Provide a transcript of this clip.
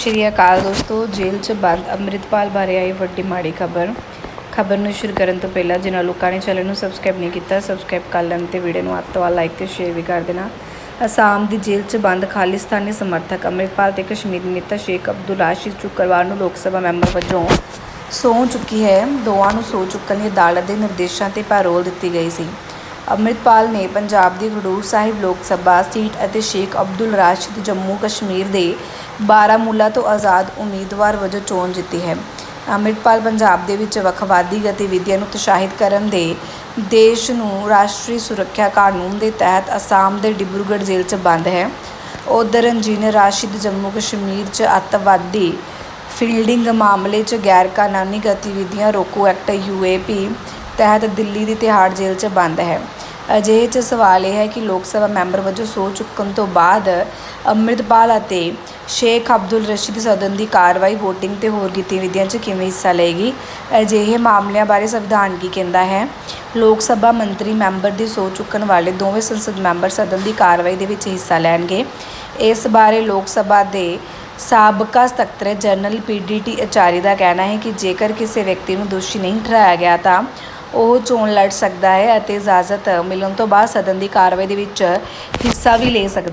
ਸ਼੍ਰੀ ਅਕਾਲ ਦੋਸਤੋ, ਜੇਲ੍ਹ 'ਚ ਬੰਦ ਅੰਮ੍ਰਿਤਪਾਲ ਬਾਰੇ ਆਈ ਵੱਡੀ ਮਾੜੀ ਖਬਰ। ਖਬਰ ਨੂੰ ਸ਼ੁਰੂ ਕਰਨ ਤੋਂ ਪਹਿਲਾਂ ਜਿਨ੍ਹਾਂ ਲੋਕਾਂ ਨੇ ਚੈਨਲ ਨੂੰ ਸਬਸਕ੍ਰਾਈਬ ਨਹੀਂ ਕੀਤਾ ਸਬਸਕ੍ਰਾਈਬ ਕਰ ਲੈਣ ਤੇ ਵੀਡੀਓ ਨੂੰ ਅੱਤ ਵਾਲ ਲਾਈਕ ਤੇ ਸ਼ੇਅਰ ਵੀ ਕਰ ਦੇਣਾ। ਅਸਾਮ ਦੀ ਜੇਲ੍ਹ 'ਚ ਬੰਦ ਖਾਲਿਸਤਾਨੀ ਸਮਰਥਕ ਅੰਮ੍ਰਿਤਪਾਲ ਤੇ ਕਸ਼ਮੀਰੀ ਨੇਤਾ ਸ਼ੇਖ ਅਬਦੁਲ ਰਾਸ਼ਿਦ ਸ਼ੁੱਕਰਵਾਰ ਨੂੰ ਲੋਕ ਸਭਾ ਮੈਂਬਰ ਵਜੋਂ ਸੌਂ ਚੁੱਕੀ ਹੈ। ਦੋਵਾਂ ਨੂੰ ਸਹੁੰ ਚੁੱਕਣ ਲਈ ਅਦਾਲਤ ਦੇ ਨਿਰਦੇਸ਼ਾਂ ਤੇ ਪੈਰੋਲ ਦਿੱਤੀ ਗਈ ਸੀ। ਅੰਮ੍ਰਿਤਪਾਲ ਨੇ ਪੰਜਾਬ ਦੀ ਖਡੂਰ ਸਾਹਿਬ ਲੋਕ ਸਭਾ ਸੀਟ ਅਤੇ ਸ਼ੇਖ ਅਬਦੁਲ ਰਾਸ਼ਿਦ ਜੰਮੂ ਕਸ਼ਮੀਰ ਦੇ ਬਾਰਾਮੂਲਾ ਤੋਂ ਆਜ਼ਾਦ ਉਮੀਦਵਾਰ ਵਜੋਂ ਚੋਣ ਜਿੱਤੀ ਹੈ। ਅੰਮ੍ਰਿਤਪਾਲ ਪੰਜਾਬ ਦੇ ਵਿੱਚ ਵੱਖਵਾਦੀ ਗਤੀਵਿਧੀਆਂ ਨੂੰ ਉਤਸ਼ਾਹਿਤ ਕਰਨ ਦੇ ਦੇਸ਼ ਨੂੰ ਰਾਸ਼ਟਰੀ ਸੁਰੱਖਿਆ ਕਾਨੂੰਨ ਦੇ ਤਹਿਤ ਅਸਾਮ ਦੇ ਡਿਬਰੂਗੜ੍ਹ ਜੇਲ੍ਹ 'ਚ ਬੰਦ ਹੈ। ਉਧਰ ਇੰਜੀਨੀਅਰ ਰਾਸ਼ਿਦ ਜੰਮੂ ਕਸ਼ਮੀਰ 'ਚ ਅੱਤਵਾਦੀ ਫੀਲਡਿੰਗ ਮਾਮਲੇ 'ਚ ਗੈਰ ਕਾਨੂੰਨੀ ਗਤੀਵਿਧੀਆਂ ਰੋਕੂ ਐਕਟ ਯੂਏਪੀ ਤਹਿਤ ਦਿੱਲੀ ਦੀ ਤਿਹਾੜ ਜੇਲ੍ਹ 'ਚ ਬੰਦ ਹੈ। ਅਜਿਹੇ 'ਚ ਸਵਾਲ ਇਹ ਹੈ ਕਿ ਲੋਕ ਸਭਾ ਮੈਂਬਰ ਵਜੋਂ ਸਹੁੰ ਚੁੱਕਣ ਤੋਂ ਬਾਅਦ ਅੰਮ੍ਰਿਤਪਾਲ ਅਤੇ ਸ਼ੇਖ ਅਬਦੁਲ ਰਸ਼ੀਦ ਸਦਨ ਦੀ ਕਾਰਵਾਈ ਵੋਟਿੰਗ ਤੇ ਹੋਰ ਗਤੀਵਿਧੀਆਂ 'ਚ ਕਿਵੇਂ ਹਿੱਸਾ ਲਏਗੀ? ਅਜਿਹੇ ਮਾਮਲਿਆਂ ਬਾਰੇ ਸੰਵਿਧਾਨ ਕੀ ਕਹਿੰਦਾ ਹੈ, ਲੋਕ ਸਭਾ ਮੰਤਰੀ ਮੈਂਬਰ ਦੀ ਸਹੁੰ ਚੁੱਕਣ ਵਾਲੇ ਦੋਵੇਂ ਸੰਸਦ ਮੈਂਬਰ ਸਦਨ ਦੀ ਕਾਰਵਾਈ ਦੇ ਵਿੱਚ ਹਿੱਸਾ ਲੈਣਗੇ। ਇਸ ਬਾਰੇ ਲੋਕ ਸਭਾ ਦੇ ਸਾਬਕਾ ਸਕੱਤਰ ਜਨਰਲ ਪੀਡੀਟੀ ਆਚਾਰੀ ਦਾ ਕਹਿਣਾ ਹੈ ਕਿ ਜੇਕਰ ਕਿਸੇ ਵਿਅਕਤੀ ਨੂੰ ਦੋਸ਼ੀ ਨਹੀਂ ਠਹਿਰਾਇਆ ਗਿਆ ਤਾਂ ਉਹ ਚੋਣ ਲੜ ਸਕਦਾ ਹੈ ਅਤੇ ਇਜਾਜ਼ਤ ਮਿਲਣ ਤੋਂ ਬਾਅਦ ਸਦਨ ਦੀ ਕਾਰਵਾਈ ਦੇ ਵਿੱਚ ਹਿੱਸਾ ਵੀ ਲੈ ਸਕਦਾ